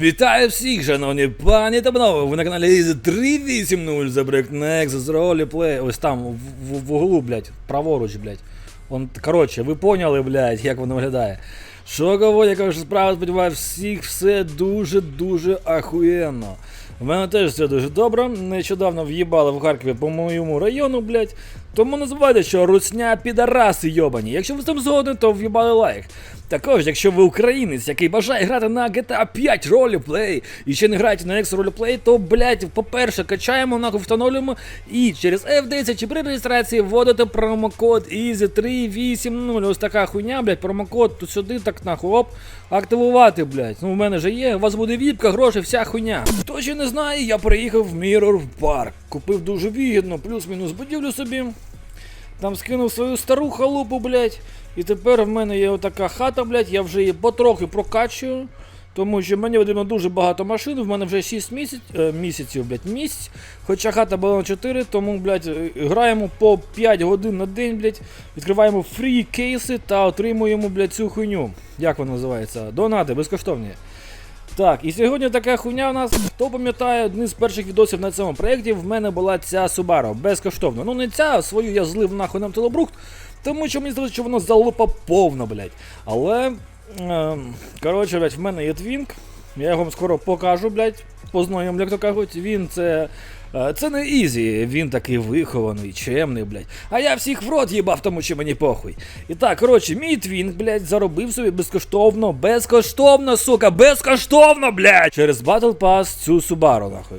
Вітаю всіх, шановні пані та панове, ви на каналі Easy 380 за проект Nexus Roleplay. Ось там, в, в, в углу, блядь, праворуч, блядь. Он, коротше, ви поняли, блядь, як воно виглядає. Що кого, я кажу, справа сподіваюся, всіх все дуже-дуже ахуєнно. В мене теж все дуже добре. Нещодавно в'їбали в Харкові по моєму району, блядь. Тому не забувайте, що русня підараси йобані. Якщо ви з цим згодні, то в'їбали лайк. Також, якщо ви українець, який бажає грати на GTA 5 ролеплей і ще не граєте на X ролеплей, то, блядь, по-перше, качаємо, нахуй встановлюємо і через F10 чи при реєстрації вводите промокод EASY380. Ось така хуйня, блядь, промокод тут сюди, так нахуй, оп, активувати, блядь. Ну, в мене же є, у вас буде віпка, гроші, вся хуйня. Хто ще не знає, я приїхав в Mirror Park. Купив дуже вигідно, плюс-мінус будівлю собі. Там скинув свою стару халупу, блядь. І тепер в мене є отака хата, блядь, я вже її потрохи прокачую. Тому що мені потрібно дуже багато машин, в мене вже 6 місяць, е, місяців, блядь, місяць. Хоча хата була на 4, тому, блядь, граємо по 5 годин на день, блядь. Відкриваємо фрі кейси та отримуємо, блядь, цю хуйню. Як вона називається? Донати, безкоштовні. Так, і сьогодні така хуйня у нас. Хто пам'ятає, один з перших відосів на цьому проєкті в мене була ця Subaru, безкоштовно. Ну не ця, свою я злив нахуй на телебрухт, тому що мені здається, що воно залупа повна, блядь. Але. Е, коротше, блядь, в мене є твінк. Я його скоро покажу, блядь, познайомлю, як то кажуть. Він це. е, Це не Ізі, він такий вихований, чемний, блядь. А я всіх в рот їбав, тому що мені похуй. І так, коротше, мій твінк, блядь, заробив собі безкоштовно, безкоштовно, сука, безкоштовно, блядь! Через Battle Pass цю Subaru, нахуй.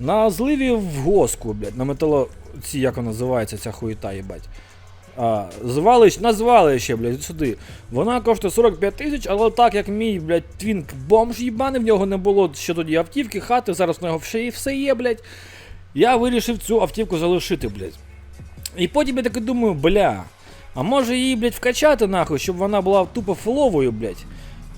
На зливі в госку, блядь, на метало. Ці, як вона називається, ця хуєта, їбать. А, звалищ, на звалище, блядь, сюди. Вона коштує 45 тисяч, але так як мій, блядь, твінк бомж їбаний, в нього не було ще тоді автівки, хати, зараз в нього все є, блядь. Я вирішив цю автівку залишити, блядь. І потім я таки думаю, бля, а може її, блядь, вкачати нахуй, щоб вона була тупо фуловою, блядь.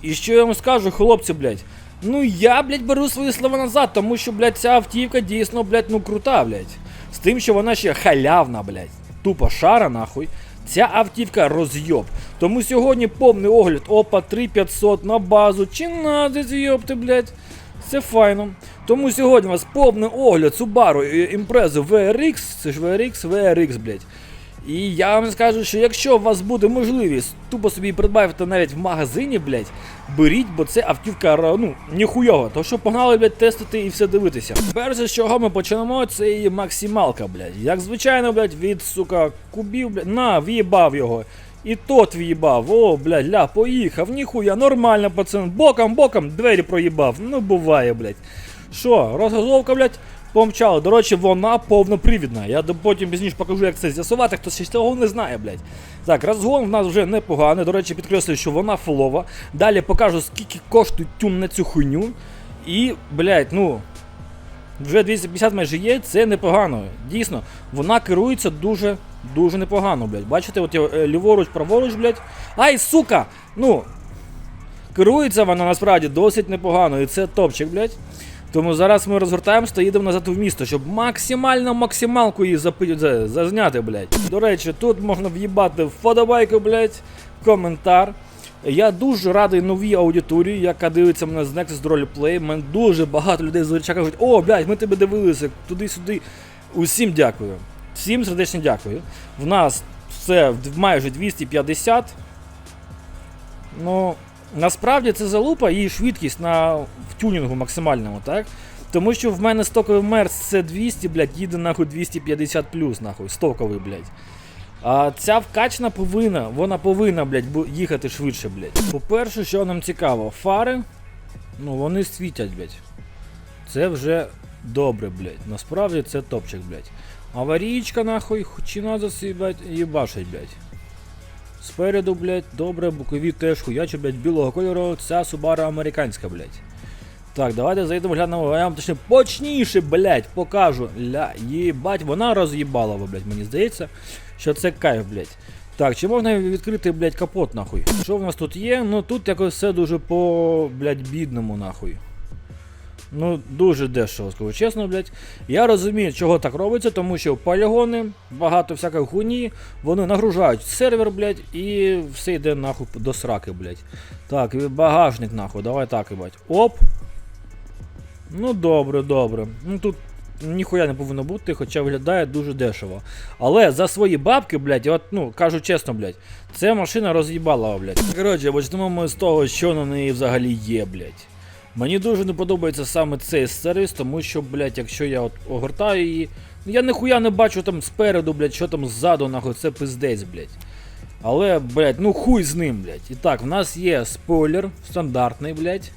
І що я вам скажу, хлопці, блядь. Ну я, блядь, беру свої слова назад, тому що, блядь, ця автівка дійсно, блядь, ну крута, блядь. З тим, що вона ще халявна, блядь. Тупо шара, нахуй. Ця автівка розйоб. Тому сьогодні повний огляд ОПА 3500 на базу. Чи надо зйобти, блядь. Це файно. Тому сьогодні у вас повний огляд Subaru імпрези VRX, це ж VRX, VRX, блядь. І я вам скажу, що якщо у вас буде можливість тупо собі придбати навіть в магазині, блядь, беріть, бо це автівка ну, ніхуйова. То що погнали, блядь, тестити і все дивитися. Перше, з чого ми почнемо, це її максималка, блядь. Як звичайно, блядь, від, сука, кубів, блядь, на, в'їбав його. І тот в'їбав, о, блядь, ля, поїхав, ніхуя, нормально, пацан, боком, боком, двері проїбав. Ну, буває, блядь. Що, розгазовка, блядь, помчала. До речі, вона повнопривідна. Я потім пізніше покажу, як це з'ясувати, хто ще цього не знає, блядь. Так, розгон в нас вже непоганий. До речі, підкреслюю, що вона фулова. Далі покажу, скільки коштує тюн на цю хуйню. І, блядь, ну. Вже 250 майже є, це непогано. Дійсно, вона керується дуже, дуже непогано, блядь. Бачите, от я е, ліворуч, праворуч, блядь. Ай, сука! Ну, керується вона насправді досить непогано, і це топчик, блядь. Тому зараз ми розгортаємося та їдемо назад в місто, щоб максимально максималку її запи... зазняти, блядь. До речі, тут можна в'їбати вподобайку, блядь, коментар. Я дуже радий новій аудиторії, яка дивиться мене з Nexus Roleplay. Мене дуже багато людей звичайно кажуть, о, блядь, ми тебе дивилися, туди-сюди. Усім дякую. Всім сердечно дякую. В нас все майже 250. Ну, насправді це залупа і швидкість на в тюнінгу максимальному, так? Тому що в мене стоковий мерс це 200, блядь, їде нахуй 250 плюс, нахуй, стоковий, блядь. А ця вкачана повинна, вона повинна, блядь, їхати швидше, блядь. По-перше, що нам цікаво, фари, ну вони світять, блядь. Це вже добре, блядь. Насправді це топчик, блядь. Аварійка, нахуй, чи надо блядь, їбашить, блядь. Спереду, блядь, добре, бокові теж хуячі, блядь, білого кольору, ця Subaru американська, блядь. Так, давайте зайдемо глянемо, я вам точніше почніше, блядь, покажу. Ля, їбать, вона роз'їбала, блядь, мені здається, що це кайф, блядь. Так, чи можна відкрити, блядь, капот, нахуй? Що в нас тут є? Ну тут якось все дуже по, блядь, бідному, нахуй. Ну, дуже дешево, скажу чесно, блядь. Я розумію, чого так робиться, тому що полігони, багато всякої хуйні, вони нагружають сервер, блядь, і все йде нахуй до сраки, блядь. Так, багажник нахуй, давай так, їбать. Оп. Ну добре, добре. Ну тут ніхуя не повинно бути, хоча виглядає дуже дешево. Але за свої бабки, блядь, от, ну, кажу чесно, блядь, ця машина роз'їбала, блядь. Коротше, почнемо ми з того, що на неї взагалі є, блядь. Мені дуже не подобається саме цей сервіс, тому що, блядь, якщо я от огортаю її, я ніхуя не бачу там спереду, блядь, що там ззаду, нахуй, це пиздець, блядь. Але, блядь, ну хуй з ним, блядь. І так, в нас є спойлер стандартний, блядь.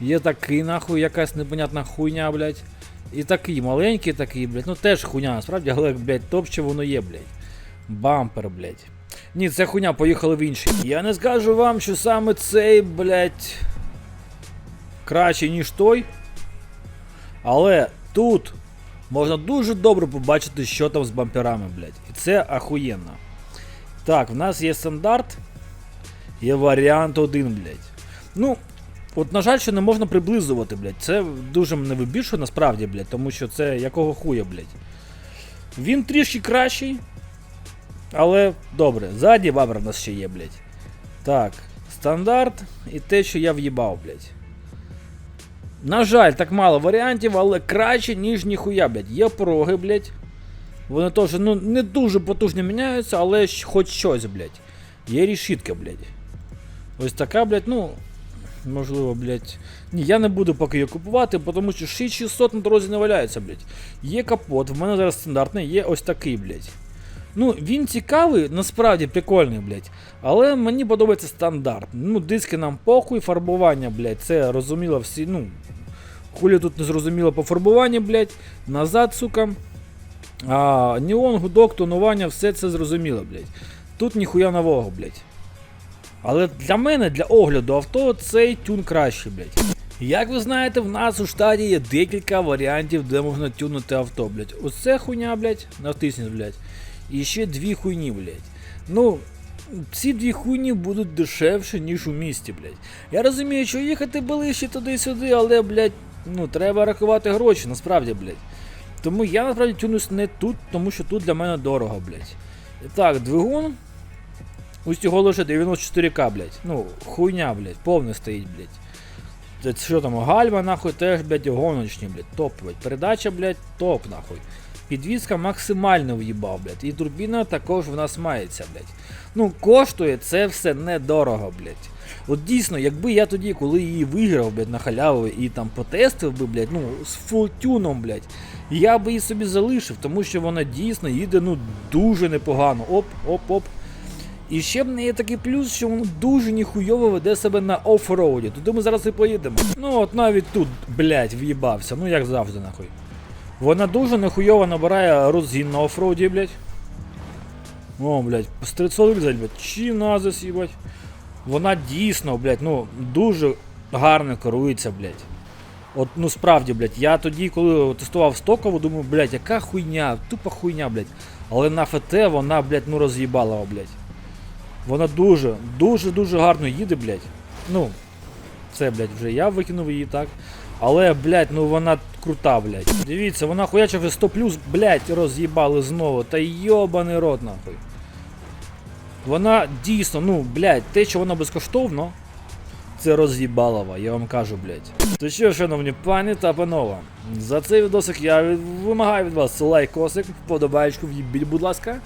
Є такий, нахуй, якась непонятна хуйня, блядь. І такий маленький такий, блядь. Ну теж хуйня, насправді, але, блядь, топче воно є, блядь. Бампер, блядь. Ні, це хуйня, поїхали в інший. Я не скажу вам, що саме цей, блядь, кращий, ніж той. Але тут можна дуже добре побачити, що там з бамперами, блядь. І це ахуєнно. Так, в нас є стандарт. Є варіант 1, блядь. Ну, от, на жаль, що не можна приблизувати, блядь. Це дуже мене вибільшує насправді, блядь, тому що це якого хуя, блядь. Він трішки кращий. Але добре, ззаді бабер в нас ще є, блядь. Так, стандарт і те, що я в'їбав, блядь. На жаль, так мало варіантів, але краще, ніж ніхуя, блядь. Є пороги, блядь. Вони теж ну, не дуже потужно міняються, але хоч щось, блядь. Є рішітка, блядь. Ось така, блядь, ну. Можливо, блядь. Ні, я не буду поки її купувати, тому що 6600 на дорозі не валяється, блядь. Є капот, в мене зараз стандартний, є ось такий, блядь. Ну, він цікавий, насправді прикольний, блядь. Але мені подобається стандарт. Ну, диски нам похуй, фарбування, блядь, це розуміло всі, ну. Хулі тут не зрозуміло по фарбуванню, блядь. Назад, сука. А, Неон, гудок, тонування, все це зрозуміло, блядь. Тут ніхуя нового, блядь. Але для мене, для огляду авто, цей тюн кращий, блядь. Як ви знаєте, в нас у штаті є декілька варіантів, де можна тюнути авто, блядь. Оце хуйня, блядь, натисніть, блядь. І ще дві хуйні, блядь. Ну, ці дві хуйні будуть дешевше, ніж у місті, блядь. Я розумію, що їхати ближче туди-сюди, але, блядь, ну, треба рахувати гроші, насправді, блядь. Тому я насправді тюнусь не тут, тому що тут для мене дорого, блядь. Так, двигун. Усього лише 94к, блядь. Ну, хуйня, блядь, повне стоїть, блядь. Це що там, гальма, нахуй, теж, блядь, гоночні, блядь, топ, блядь. Передача, блядь, топ, нахуй. Підвізка максимально в'їбав, блядь. І турбіна також в нас мається, блядь. Ну, коштує це все недорого, блядь. От дійсно, якби я тоді, коли її виграв, блядь, на халяву і там потестив би, блядь, ну, з фултюном, блядь, я би її собі залишив, тому що вона дійсно їде, ну, дуже непогано. Оп, оп, оп. І ще в неї такий плюс, що воно дуже ніхуйово веде себе на оффроуді. Туди ми зараз і поїдемо. Ну от навіть тут, блядь, в'їбався. Ну як завжди, нахуй. Вона дуже нехуйово набирає розгін на оффроуді, блядь. О, блядь, з 300 вилізать, блядь. Чи назис, їбать. Вона дійсно, блядь, ну, дуже гарно керується, блядь. От, ну справді, блядь, я тоді, коли тестував стокову, думаю, блядь, яка хуйня, тупа хуйня, блядь. Але на ФТ вона, блядь, ну роз'їбала, блядь. Вона дуже, дуже, дуже гарно їде, блядь. Ну, це, блядь, вже я викинув її так. Але, блядь, ну вона крута, блядь. Дивіться, вона хуяча вже 100 плюс, блядь, роз'їбали знову. Та йобаний рот, нахуй. Вона дійсно, ну, блядь, те, що вона безкоштовно, це роз'їбалова, я вам кажу, блядь. То що, шановні пані та панове, за цей відосик я вимагаю від вас лайкосик, вподобаєчку, в'їбіть, будь ласка.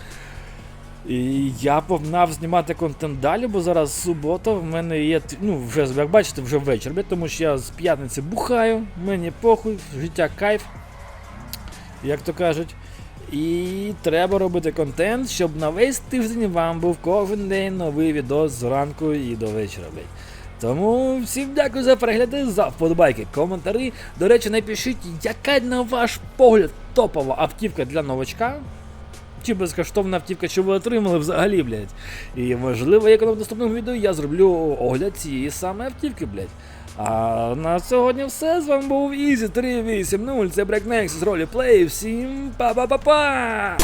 І я погнав знімати контент далі, бо зараз субота, в мене є, ну, вже, як бачите, вже вечір, тому що я з п'ятниці бухаю, мені похуй, життя кайф, як то кажуть. І треба робити контент, щоб на весь тиждень вам був кожен день новий відос зранку і до вечора. Тому всім дякую за перегляди, за вподобайки, коментарі. До речі, напишіть, яка на ваш погляд топова автівка для новачка. Чи безкоштовна автівка, що ви отримали взагалі, блядь. І можливо, як в наступному відео я зроблю огляд цієї саме автівки, блядь. А на сьогодні все. З вами був Ізі 380. Це Брек з ролі плей. Всім па-па-па-па!